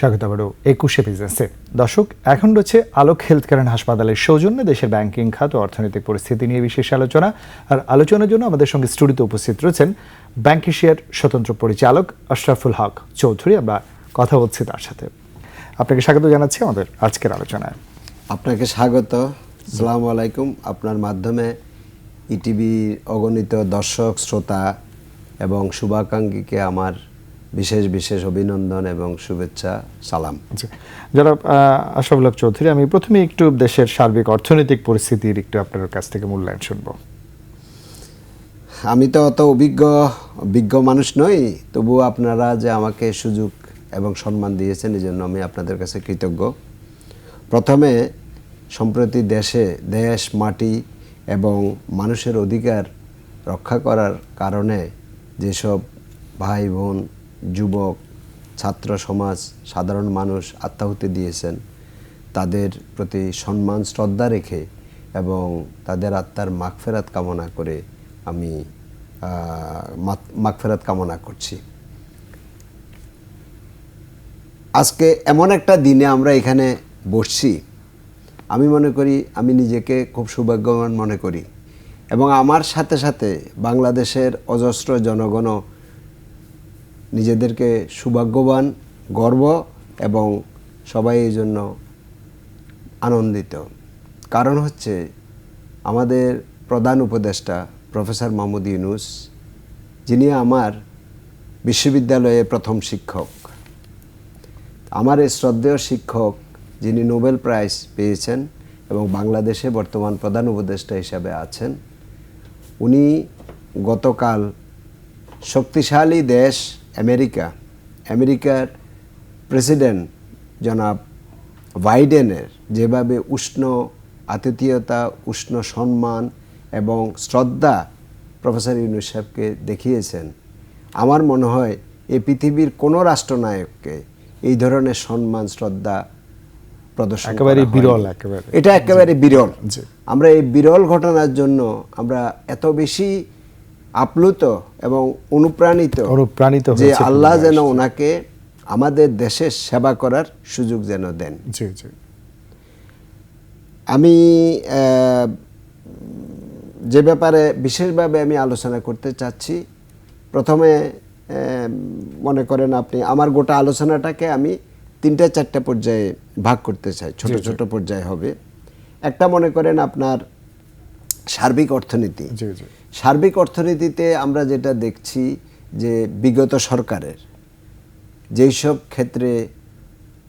স্বাগত আবারও একুশে বিজনেসে দর্শক, এখন রয়েছে আলোক হেলথ কেয়ার হাসপাতালের সৌজন্যে দেশের ব্যাংকিং খাত ও অর্থনৈতিক পরিস্থিতি নিয়ে বিশেষ আলোচনা। আর আলোচনার জন্য আমাদের সঙ্গে স্টুডিওতে উপস্থিত রয়েছেন ব্যাংক এশিয়ার স্বতন্ত্র পরিচালক আশরাফুল হক চৌধুরী। আমরা কথা বলছি তার সাথে। আপনাকে স্বাগত জানাচ্ছি আমাদের আজকের আলোচনায়। আপনাকে স্বাগত। সালাম আলাইকুম। আপনার মাধ্যমে ইটিভির অগণিত দর্শক, শ্রোতা এবং শুভাকাঙ্ক্ষীকে আমার বিশেষ বিশেষ অভিনন্দন এবং শুভেচ্ছা সালাম। যারা আশরাফুল হক চৌধুরী আমি প্রথমে একটু দেশের সার্বিক অর্থনৈতিক পরিস্থিতির একটু আপনার কাছ থেকে মূল্যায়ন শুনব। আমি তো অত অভিজ্ঞ বিজ্ঞ মানুষ নই তবুও আপনারা যে আমাকে সুযোগ এবং সম্মান দিয়েছেন এই জন্য আমি আপনাদের কাছে কৃতজ্ঞ। প্রথমে সম্প্রতি দেশে দেশ মাটি এবং মানুষের অধিকার রক্ষা করার কারণে যেসব ভাই বোন যুবক, ছাত্র সমাজ, সাধারণ মানুষ আত্মাহুতি দিয়েছেন। তাদের প্রতি সম্মান, শ্রদ্ধা রেখে এবং তাদের আত্মার মাগফেরাত কামনা করে আমি মাগফেরাত কামনা করছি। আজকে এমন একটা দিনে আমরা এখানে বসছি। আমি মনে করি, আমি নিজেকে খুব সৌভাগ্যবান মনে করি। এবং আমার সাথে সাথে বাংলাদেশের অজস্র জনগণও নিজেদেরকে সৌভাগ্যবান, গর্ব এবং সবাই এই জন্য আনন্দিত। কারণ হচ্ছে আমাদের প্রধান উপদেষ্টা প্রফেসর মাহমুদ ইউনুস, যিনি আমার বিশ্ববিদ্যালয়ে প্রথম শিক্ষক। আমার এই শ্রদ্ধেয় শিক্ষক যিনি নোবেল প্রাইজ পেয়েছেন এবং বাংলাদেশে বর্তমান প্রধান উপদেষ্টা হিসাবে আছেন, উনি গতকাল শক্তিশালী দেশ আমেরিকা। আমেরিকার প্রেসিডেন্ট জনাব বাইডেনের যেভাবে উষ্ণ আতিথেয়তা উষ্ণ সম্মান এবং শ্রদ্ধা প্রফেসর ইউনুস সাহেবকে দেখিয়েছেন আমার মনে হয় এই পৃথিবীর কোনো রাষ্ট্রনায়ককে এই ধরনের সম্মান শ্রদ্ধা প্রদর্শন একেবারে বিরল একেবারে। এটা একেবারে বিরল। আমরা এই বিরল ঘটনার জন্য আমরা এত বেশি আপ্লুত এবং অনুপ্রাণিত অনুপ্রাণিত যে আল্লাহ যেন ওনাকে আমাদের দেশের সেবা করার সুযোগ যেন দেন। জি জি। আমি যে ব্যাপারে বিশেষভাবে আমি আলোচনা করতে চাচ্ছি প্রথমে মনে করেন আপনি আমার গোটা আলোচনাটাকে আমি তিনটা চারটা পর্যায়ে ভাগ করতে চাই ছোট ছোট পর্যায়ে হবে। একটা মনে করেন আপনার সার্বিক অর্থনীতি। সার্বিক অর্থনীতিতে আমরা যেটা দেখছি যে বিগত সরকারের যেই সব ক্ষেত্রে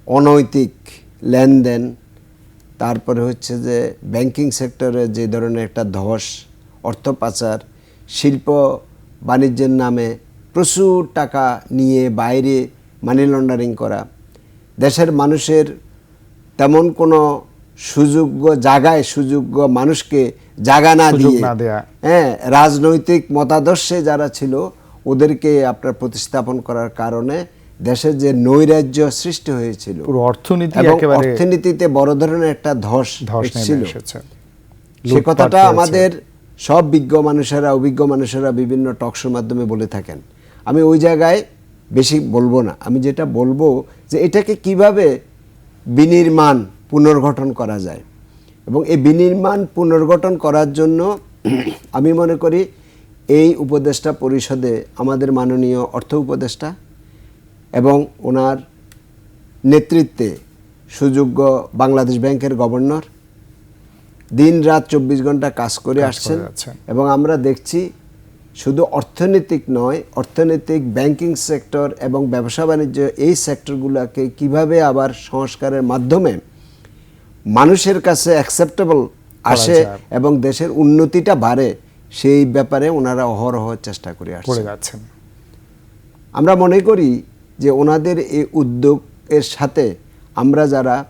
অনৈতিক লেনদেন তারপরে হচ্ছে যে ব্যাংকিং সেক্টরে যে ধরনের একটা ধস অর্থ পাচার শিল্প বাণিজ্যের নামে প্রচুর টাকা নিয়ে বাইরে মানি লন্ডারিং করা দেশের মানুষের তেমন কোনো সুযোগ্য জায়গায় সুযোগ্য মানুষকে জায়গা না দিয়ে হ্যাঁ রাজনৈতিক মতাদর্শে যারা ছিল ওদেরকে আপনার প্রতিস্থাপন করার কারণে দেশের যে নৈরাজ্য সৃষ্টি হয়েছিল অর্থনীতি অর্থনীতিতে বড় ধরনের একটা ধস ধস ছিল সে কথাটা আমাদের সব বিজ্ঞ মানুষেরা অভিজ্ঞ মানুষেরা বিভিন্ন টকশোর মাধ্যমে বলে থাকেন। আমি ওই জায়গায় বেশি বলব না। আমি যেটা বলব যে এটাকে কীভাবে বিনির্মাণ পুনর্গঠন করা যায়। এবং এই বিনির্মাণ পুনর্গঠন করার জন্য আমি মনে করি এই উপদেষ্টা পরিষদে আমাদের মাননীয় অর্থ উপদেষ্টা এবং ওনার নেতৃত্বে সুযোগ্য বাংলাদেশ ব্যাংকের গভর্নর দিন রাত চব্বিশ ঘণ্টা কাজ করে আসছেন এবং আমরা দেখছি শুধু অর্থনৈতিক নয় অর্থনৈতিক ব্যাংকিং সেক্টর এবং ব্যবসা বাণিজ্য এই সেক্টরগুলোকে কীভাবে আবার সংস্কারের মাধ্যমে মানুষের কাছে অ্যাকসেপ্টেবল আসে এবং দেশের উন্নতিটা বাড়ে সেই ব্যাপারে ওনারা অহরহ চেষ্টা করে আসছে যাচ্ছেন। আমরা মনে করি যে ওনাদের এই উদ্যোগের সাথে আমরা যারা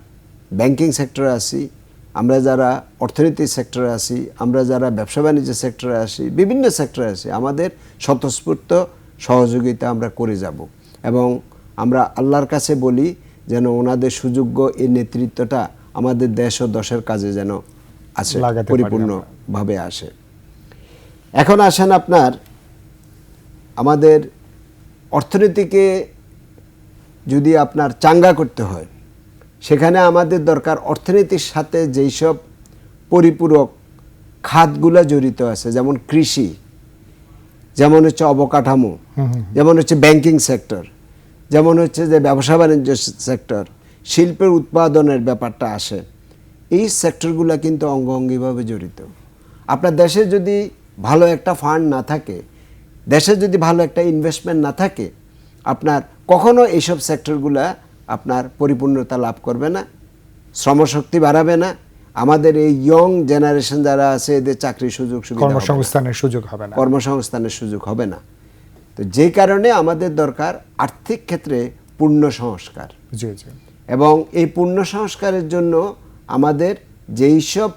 ব্যাংকিং সেক্টরে আছি আমরা যারা অর্থনীতি সেক্টরে আছি আমরা যারা ব্যবসা বাণিজ্য সেক্টরে আসি বিভিন্ন সেক্টরে আছি আমাদের স্বতঃস্ফূর্ত সহযোগিতা আমরা করে যাব। এবং আমরা আল্লাহর কাছে বলি যেন ওনাদের সুযোগ্য এই নেতৃত্বটা আমাদের দেশ ও দশের কাজে যেন আসে পরিপূর্ণভাবে আসে। এখন আসেন আপনার আমাদের অর্থনীতিকে যদি আপনার চাঙ্গা করতে হয় সেখানে আমাদের দরকার অর্থনীতির সাথে যেই সব পরিপূরক খাতগুলা জড়িত আছে যেমন কৃষি যেমন হচ্ছে অবকাঠামো যেমন হচ্ছে ব্যাংকিং সেক্টর যেমন হচ্ছে যে ব্যবসা বাণিজ্য সেক্টর শিল্পের উৎপাদনের ব্যাপারটা আসে এই সেক্টরগুলো কিন্তু অঙ্গভঙ্গিভাবে জড়িত। আপনার দেশে যদি ভালো একটা ফান্ড না থাকে দেশে যদি ভালো একটা ইনভেস্টমেন্ট না থাকে আপনার কখনো এইসব সেক্টরগুলা আপনার পরিপূর্ণতা লাভ করবে না শ্রমশক্তি বাড়াবে না আমাদের এই ইয়ং জেনারেশন যারা আছে এদের চাকরির সুযোগ সুবিধা কর্মসংস্থানের সুযোগ হবে না। কর্মসংস্থানের সুযোগ হবে না। তো যে কারণে আমাদের দরকার আর্থিক ক্ষেত্রে পূর্ণ সংস্কার। জি জি। এবং এই পূর্ণ সংস্কারের জন্য আমাদের যেই সব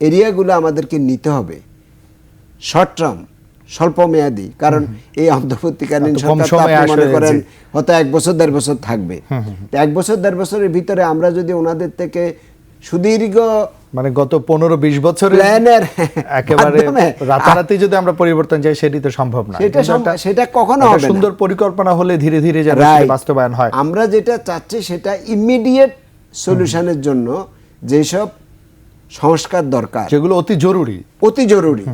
এরিয়াগুলো আমাদেরকে নিতে হবে শর্ট টার্ম স্বল্প মেয়াদি কারণ এই অন্তর্বর্তীকালীন সরকার মনে করেন। হয়তো এক বছর দেড় বছর থাকবে এক বছর দেড় বছরের ভিতরে আমরা যদি ওনাদের থেকে সুদীর্ঘ মানে গত পনেরো বিশ বছরে প্ল্যানের একেবারে রাতারাতি যদি আমরা পরিবর্তন চাই সেটি তো সম্ভব না। সেটা কখনো হবে সুন্দর পরিকল্পনা হলে ধীরে ধীরে যেন বাস্তবায়ন হয়। আমরা যেটা চাচ্ছি সেটা ইমিডিয়েট সলিউশনের জন্য যেসব সংস্কার দরকার। সেগুলো অতি জরুরি। অতি জরুরি।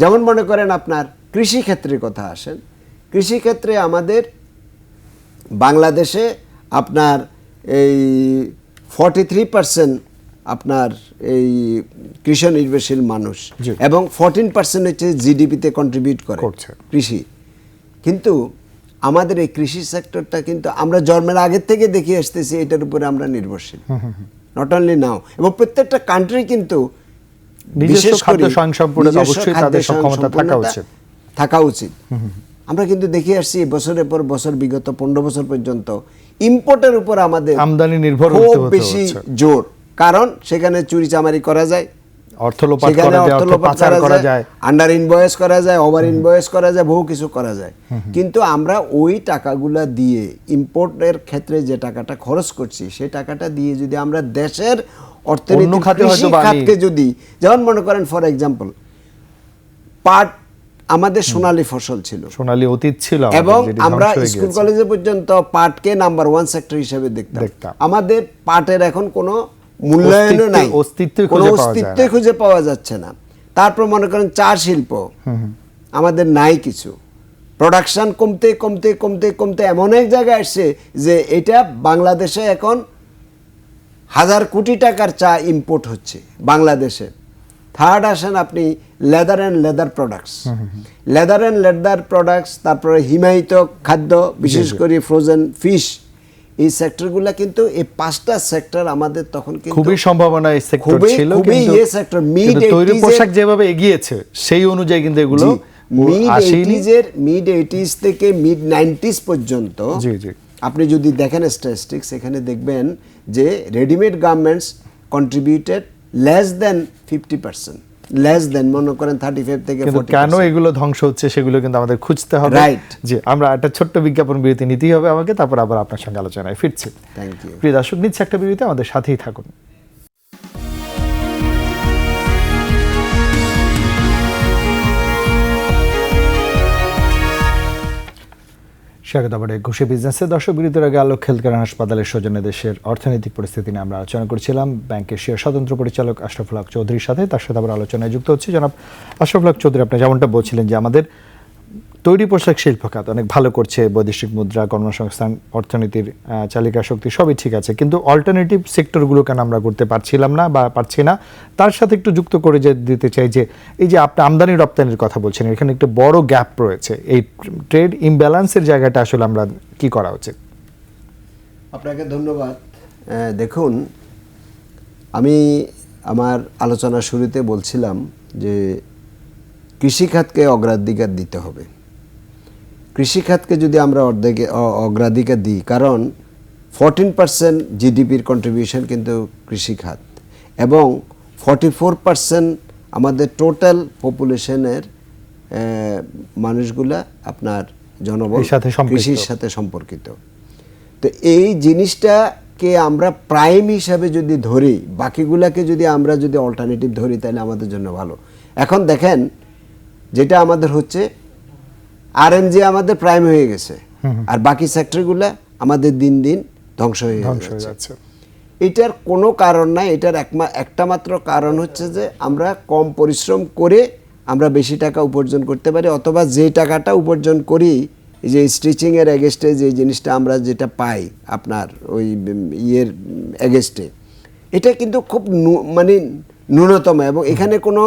যেমন মনে করেন আপনার কৃষি ক্ষেত্রের কথা আসেন। কৃষি ক্ষেত্রে আমাদের বাংলাদেশে আপনার এই ফর্টি থ্রি পার্সেন্ট আপনার এই কৃষি নির্ভরশীল মানুষ এবং ফোরটিন পার্সেন্ট হচ্ছে জিডিপিতে কন্ট্রিবিউট করে কৃষি। কিন্তু আমাদের এই কৃষি সেক্টরটা কিন্তু আমরা জন্মের আগের থেকে দেখে আসতেছি এটার উপরে আমরা নির্ভরশীল। নট অনলি নাও এবং প্রত্যেকটা কান্ট্রি কিন্তু বিশেষ করে থাকা উচিত। থাকা উচিত। আমরা কিন্তু দেখে আসছি বছরের পর বছর বিগত পনেরো বছর পর্যন্ত ইম্পোর্টের উপর আমাদের আমদানি নির্ভর খুব বেশি জোর। কারণ সেখানে চুরি চামারি করা যায়। আন্ডার ইনভয়েস করা যায় ওভার ইনভয়েস করা যায় বহু কিছু করা যায়। কিন্তু আমরা ওই টাকাগুলা দিয়ে ইম্পোর্টের ক্ষেত্রে যে টাকাটা খরচ করছি সেই টাকাটা দিয়ে যদি আমরা দেশের অর্থনীতি খাতকে যদি যেমন মনে করেন ফর এক্সাম্পল পাট আমাদের সোনালী ফসল ছিল। সোনালী অতীত ছিল এবং আমরা স্কুল কলেজে পর্যন্ত পাটকে নাম্বার ওয়ান সেক্টর হিসেবে দেখতাম। আমাদের পাটের এখন কোনো মূল্যায়নও নাই। যায় অস্তিত্বই খুঁজে পাওয়া যাচ্ছে না। তারপর মনে করেন চা শিল্প। আমাদের নাই কিছু। প্রোডাকশন কমতে কমতে কমতে কমতে এমন এক জায়গায় আসছে যে এটা বাংলাদেশে এখন হাজার কোটি টাকার চা ইম্পোর্ট হচ্ছে বাংলাদেশে। থার্ড আসেন আপনি leather and leather products leather and leather products তারপরে হিমায়িত খাদ্য বিশেষ করে ফ্রোজেন ফিশ এই সেক্টরগুলো কিন্তু এই পাঁচটা সেক্টর আমাদের তখন কিন্তু খুবই সম্ভাবনা এই সেক্টর খুবই- ছিল খুবই ইয়ে sector, mid তৈরি পোশাক যেভাবে এগিয়েছে সেই অনুযায়ী কিন্তু এগুলো মিড আসেনি এইটিজের মিড এইটিজ থেকে মিড নাইনটিস পর্যন্ত জি, জি। আপনি যদি দেখেন স্ট্যাটিস্টিক্স এখানে দেখবেন যে readymade garments contributed less than fifty percent less than মনে করেন থার্টি ফাইভ থেকে কেন এগুলো ধ্বংস হচ্ছে সেগুলো কিন্তু আমাদের খুঁজতে হবে। রাইট যে আমরা একটা ছোট্ট বিজ্ঞাপন বিরতি নিতেই হবে আমাকে তারপর আবার আপনার সঙ্গে আলোচনায় ফিরছি। থ্যাংক ইউ প্রিয় দর্শক নিচ্ছে একটা বিরতি আমাদের সাথেই থাকুন। স্বাগত আবার ঘুষে বিজনেসে দর্শক বিরতির আগে আলোক খেলকার হাসপাতালের সৌজন্যে দেশের অর্থনৈতিক পরিস্থিতি নিয়ে আমরা আলোচনা করছিলাম। ব্যাংকের শেয়ার স্বতন্ত্র পরিচালক আশরাফুল হক চৌধুরীর সাথে। তার সাথে আবার আলোচনায় যুক্ত হচ্ছে। জনাব আশরাফুল হক চৌধুরী, আপনি যেমনটা বলছিলেন যে আমাদের তৈরি পোশাক শিল্প খাত, অনেক ভালো করছে বৈদেশিক মুদ্রা, কর্মসংস্থান, অর্থনীতির চালিকা শক্তি, সবই ঠিক আছে। কিন্তু অল্টারনেটিভ সেক্টরগুলো কেন আমরা করতে পারছিলাম না বা পারছি না? তার সাথে একটু যুক্ত করে যে দিতে চাই যে, এই যে আপনি আমদানি রপ্তানির কথা বলছেন, এখানে একটু বড় গ্যাপ রয়েছে। এই ট্রেড ইমব্যালেন্সের জায়গাটা আসলে আমরা কি করা উচিত? আপনাকে ধন্যবাদ। দেখুন, আমি আমার আলোচনার শুরুতে বলছিলাম যে কৃষিখাতকে অগ্রাধিকার দিতে হবে। কৃষিখাতকে যদি আমরা অর্ধেকে অগ্রাধিকার দিই কারণ ফোরটিন পার্সেন্ট জিডিপির কন্ট্রিবিউশন কিন্তু কৃষিখাত এবং ফর্টি ফোর পার্সেন্ট আমাদের টোটাল পপুলেশনের মানুষগুলা আপনার জনবল। কৃষির সাথে সম্পর্কিত তো এই জিনিসটাকে আমরা প্রাইম হিসাবে যদি ধরি বাকিগুলাকে যদি আমরা যদি অল্টারনেটিভ ধরি তাহলে আমাদের জন্য ভালো এখন দেখেন যেটা আমাদের হচ্ছে আরএমজি আমাদের প্রাইম হয়ে গেছে। আর বাকি সেক্টরগুলো আমাদের দিন দিন ধ্বংস হয়ে যাচ্ছে। এটার কোনো কারণ নাই এটার একমা একটা মাত্র কারণ হচ্ছে যে আমরা কম পরিশ্রম করে আমরা বেশি টাকা উপার্জন করতে পারি অথবা যে টাকাটা উপার্জন করি এই যে স্টিচিংয়ের এগেস্টে যে জিনিসটা আমরা যেটা পাই আপনার ওই ইয়ের এগেস্টে এটা কিন্তু খুব মানে ন্যূনতম এবং এখানে কোনো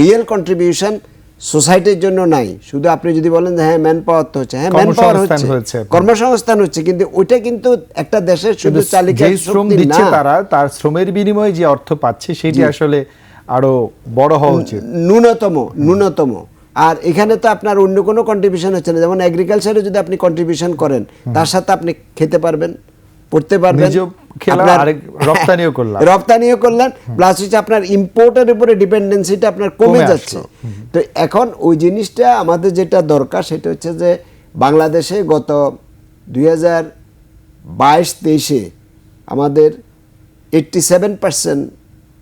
রিয়েল কন্ট্রিবিউশন সোসাইটির জন্য নাই। শুধু আপনি যদি বলেন যে হ্যাঁ ম্যান পাওয়ার তো হচ্ছে। হ্যাঁ ম্যান পাওয়ার হচ্ছে। কর্মসংস্থান হচ্ছে কিন্তু ওইটা কিন্তু একটা দেশের শুধু চালিকা শ্রম দিচ্ছে তারা তার শ্রমের বিনিময়ে যে অর্থ পাচ্ছে সেটি আসলে আরও বড় হওয়া উচিত। ন্যূনতম ন্যূনতম। আর এখানে তো আপনার অন্য কোনো কন্ট্রিবিউশন হচ্ছে না। যেমন এগ্রিকালচারে যদি আপনি কন্ট্রিবিউশন করেন তার সাথে আপনি খেতে পারবেন। পড়তে পারবেন। রপ্তানিও করলেন প্লাস হচ্ছে আপনার ইম্পোর্টের উপরে ডিপেন্ডেন্সিটা আপনার কমে কমে যাচ্ছে। তো এখন ওই জিনিসটা আমাদের যেটা দরকার সেটা হচ্ছে যে বাংলাদেশে গত দুই হাজার বাইশ তেইশে আমাদের এইট্টি সেভেন পার্সেন্ট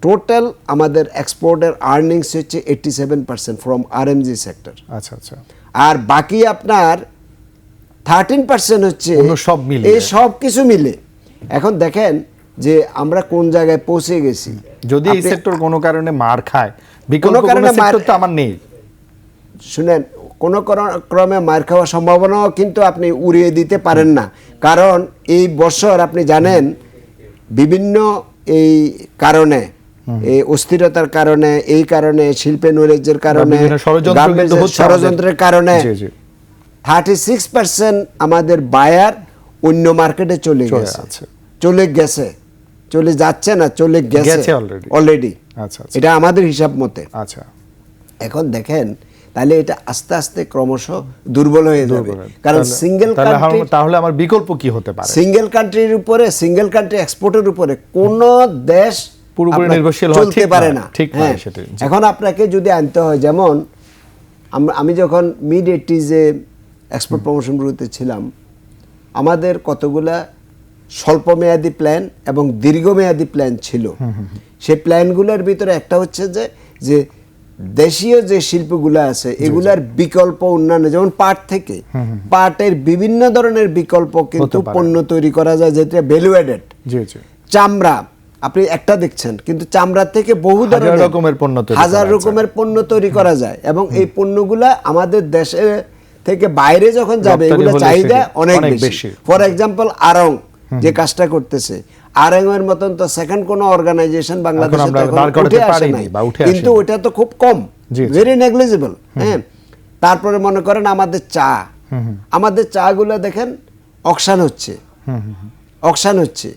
টোটাল আমাদের এক্সপোর্টের আর্নিংস হচ্ছে eighty seven percent from RMG sector আচ্ছা আচ্ছা। আর বাকি আপনার থার্টিন পার্সেন্ট হচ্ছে সব মিলিয়ে। এই সব কিছু মিলে এখন দেখেন যে আমরা কোন জায়গায় পৌঁছে গেছি যদি এই সেক্টর কোনো কারণে মার খায় কোনো কারণে মার- তো আমার নেই শুনেন কোনো ক্রমে মার খাওয়ার সম্ভাবনাও কিন্তু আপনি উড়িয়ে দিতে পারেন না কারণ এই বছর আপনি জানেন বিভিন্ন এই কারণে এই অস্থিরতার কারণে এই কারণে শিল্পে নৈরাজ্যের কারণে। ষড়যন্ত্রের কারণে। থার্টি সিক্স পার্সেন্ট আমাদের বায়ার অন্য মার্কেটে চলে গেছে। চলে গেছে। চলে যাচ্ছে না চলে গেছে। অলরেডি আচ্ছা, আচ্ছা। এটা আমাদের হিসাব মতে। আচ্ছা। এখন দেখেন তাহলে এটা আস্তে আস্তে ক্রমশ দুর্বল হয়ে যাবে। কারণ সিঙ্গেল কান্ট্রি তাহলে আমার বিকল্প কি হতে পারে? সিঙ্গেল কান্ট্রির উপরে সিঙ্গেল কান্ট্রি এক্সপোর্টের উপরে কোন দেশ পুরোপুরি নির্ভরশীল চলতে পারে না। ঠিক হ্যাঁ। এখন আপনাকে যদি আনতে হয় যেমন আমি যখন মিড এইটিজে এক্সপোর্ট প্রমোশন ব্যুরোতে ছিলাম। আমাদের কতগুলা স্বল্পমেয়াদী প্ল্যান এবং দীর্ঘমেয়াদী প্ল্যান ছিল। সেই প্ল্যানগুলোর ভিতরে একটা হচ্ছে যে যে দেশীয় যে শিল্পগুলো আছে এগুলার বিকল্প উন্নয়ন যেমন পাট থেকে পাটের বিভিন্ন ধরনের বিকল্প কিন্তু পণ্য তৈরি করা যায় যেটা ভ্যালু অ্যাডেড চামড়া আপনি একটা দেখছেন কিন্তু চামড়ার থেকে বহু ধরনের রকমের পণ্য হাজার রকমের পণ্য তৈরি করা যায় এবং এই পণ্যগুলা আমাদের দেশে থেকে বাইরে যখন যাবে এগুলো চাহিদা অনেক বেশি। ফর এক্সাম্পল আরং যে কাজটা করতেছে। আরং এর মতন তো সেকেন্ড কোন অর্গানাইজেশন বাংলাদেশে উঠে আসে নাই। কিন্তু ওটা তো খুব কম। ভেরি নেগলিজিবল হ্যাঁ? তারপরে মনে করেন আমাদের চা। আমাদের চা গুলো দেখেন অকশান হচ্ছে। অকশান হচ্ছে।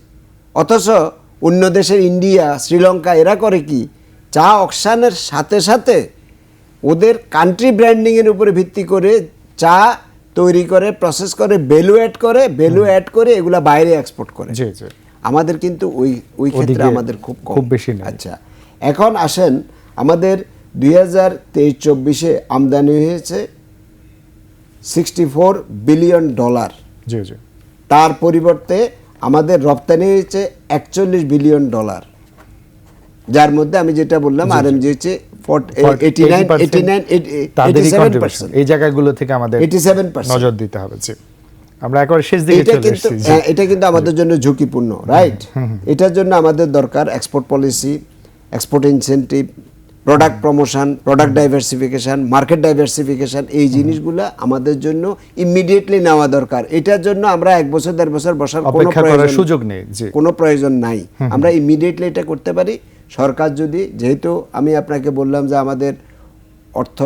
অথচ অন্য দেশের ইন্ডিয়া শ্রীলঙ্কা এরা করে কি? চা অকশানের সাথে সাথে ওদের কান্ট্রি ব্র্যান্ডিংয়ের উপরে ভিত্তি করে চা তৈরি করে প্রসেস করে ভ্যালু অ্যাড করে ভ্যালু অ্যাড করে এগুলা বাইরে এক্সপোর্ট করে। জি জি। আমাদের কিন্তু ওই ওই ক্ষেত্রে আমাদের খুব কম। খুব বেশি আচ্ছা এখন আসেন আমাদের দুই হাজার তেইশ চব্বিশে আমদানি হয়েছে সিক্সটি ফোর বিলিয়ন ডলার জি জি। তার পরিবর্তে আমাদের রপ্তানি হয়েছে একচল্লিশ বিলিয়ন ডলার যার মধ্যে আমি যেটা বললাম আর এম জি হচ্ছে এই জায়গাগুলো থেকে আমাদের নজর দিতে হবে জি। আমরা একবার শেষ দিকে এটা চলে কিন্তু এসেছি হ্যাঁ, এটা কিন্তু আমাদের জন্য ঝুঁকিপূর্ণ রাইট এটার জন্য আমাদের দরকার export policy export incentive product promotion product diversification market diversification এই জিনিসগুলো আমাদের জন্য ইমিডিয়েটলি নেওয়া দরকার। এটার জন্য আমরা এক বছর দেড় বছর বসার কোনো প্রয়োজন সুযোগ নেই কোনো প্রয়োজন নাই। আমরা ইমিডিয়েটলি এটা করতে পারি। সরকার যদি যেহেতু আমি আপনাকে বললাম যে আমাদের অর্থ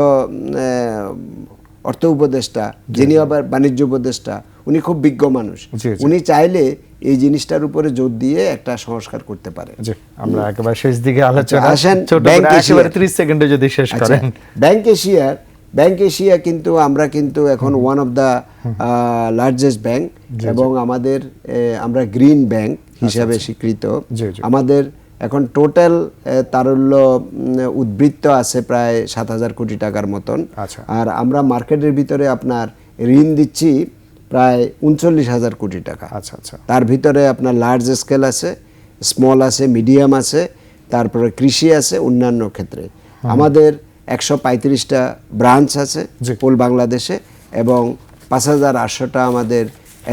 অর্থ উপদেষ্টা যিনি আবার বাণিজ্য উপদেষ্টা উনি খুব বিজ্ঞ মানুষ। উনি চাইলে এই জিনিসটার উপরে জোর দিয়ে একটা সংস্কার করতে পারে। আমরা একেবারে শেষ দিকে আলোচনা আসেন, ছোট ব্যাংক একেবারে 30 সেকেন্ডে যদি শেষ আচ্ছা করেন। ব্যাংক এশিয়ার ব্যাংক এশিয়া কিন্তু আমরা কিন্তু এখন one of the largest bank এবং আমাদের আমরা গ্রিন ব্যাংক হিসাবে স্বীকৃত। আচ্ছা। আমাদের এখন টোটাল তারল্য উদ্বৃত্ত আছে প্রায় সাত হাজার কোটি টাকার মতন। আচ্ছা। আর আমরা মার্কেটের ভিতরে আপনার ঋণ দিচ্ছি প্রায় উনচল্লিশ হাজার কোটি টাকা। আচ্ছা আচ্ছা। তার ভিতরে আপনার লার্জ স্কেল আছে স্মল আছে মিডিয়াম আছে তারপরে কৃষি আছে অন্যান্য ক্ষেত্রে। আমাদের একশো পঁয়ত্রিশটা ব্রাঞ্চ আছে পোল বাংলাদেশে এবং পাঁচ হাজার আটশোটা আমাদের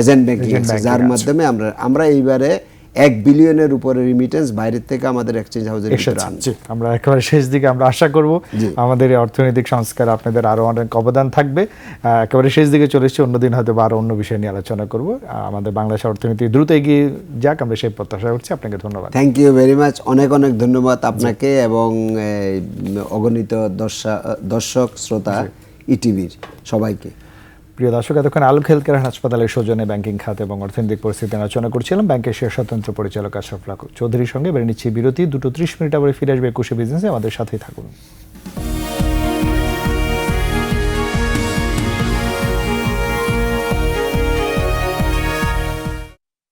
এজেন্ট ব্যাংকিং আছে। যার মাধ্যমে আমরা আমরা এইবারে এক বিলিয়নের উপরে রিমিটেন্স বাইরের থেকে আমাদের এক্সচেঞ্জ হাউসের ভিতরে আনছে। আমরা একেবারে শেষ দিকে আমরা আশা করব আমাদের অর্থনৈতিক সংস্কার আপনাদের আরও অনেক অবদান থাকবে। একেবারে শেষ দিকে চলে এসেছি অন্যদিন হয়তো বা আরও অন্য বিষয় নিয়ে আলোচনা করব। আমাদের বাংলাদেশ অর্থনীতি দ্রুত এগিয়ে যাক আমরা সেই প্রত্যাশা করছি। আপনাকে ধন্যবাদ। থ্যাংক ইউ ভেরি মাচ অনেক অনেক ধন্যবাদ আপনাকে এবং অগণিত দর্শা- দর্শক শ্রোতা ইটিভির সবাইকে। প্রিয় দর্শক, এতক্ষণ আলোক হেলথ হাসপাতালের সৌজন্যে ব্যাংকিং খাত এবং অর্থনৈতিক পরিস্থিতি আলোচনা করছিলাম। ব্যাংকের শেষ স্বতন্ত্র পরিচালক আশরাফ চৌধুরীর সঙ্গে। বেড়ে নিচ্ছি বিরতি, দুটো ত্রিশ মিনিট আবার ফিরে আসবে একুশে বিজনেসে আমাদের সাথেই থাকুন।